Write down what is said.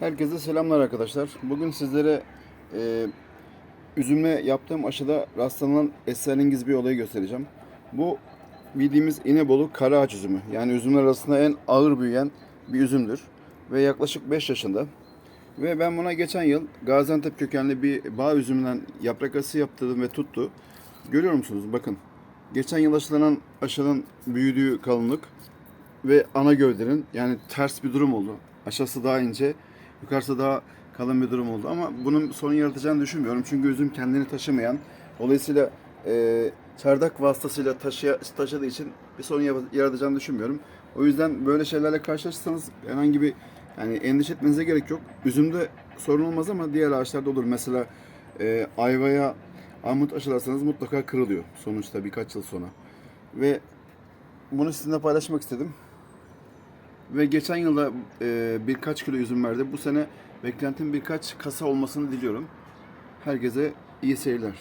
Herkese selamlar arkadaşlar. Bugün sizlere e, üzümle yaptığım aşıda rastlanan esrarengiz bir olayı göstereceğim. Bu bildiğimiz İnebolu kara ağaç üzümü. Yani üzümler arasında en ağır büyüyen bir üzümdür. Ve yaklaşık 5 yaşında. Ve ben buna geçen yıl Gaziantep kökenli bir bağ üzümünden yaprak aşısı yaptırdım ve tuttu. Görüyor musunuz? Bakın. Geçen yıl aşılanan aşının büyüdüğü kalınlık ve ana gövdenin yani ters bir durum oldu. Aşağısı daha ince, yukarısı daha kalın bir durum oldu ama bunun sorun yaratacağını düşünmüyorum. Çünkü üzüm kendini taşımayan, dolayısıyla e, çardak vasıtasıyla taşıya, taşıdığı için bir sorun yaratacağını düşünmüyorum. O yüzden böyle şeylerle karşılaşırsanız herhangi bir yani endişe etmenize gerek yok. Üzümde sorun olmaz ama diğer ağaçlarda olur. Mesela e, ayvaya armut aşılarsanız mutlaka kırılıyor sonuçta birkaç yıl sonra. Ve bunu sizinle paylaşmak istedim. Ve geçen yılda e, birkaç kilo üzüm verdi. Bu sene beklentim birkaç kasa olmasını diliyorum. Herkese iyi seyirler.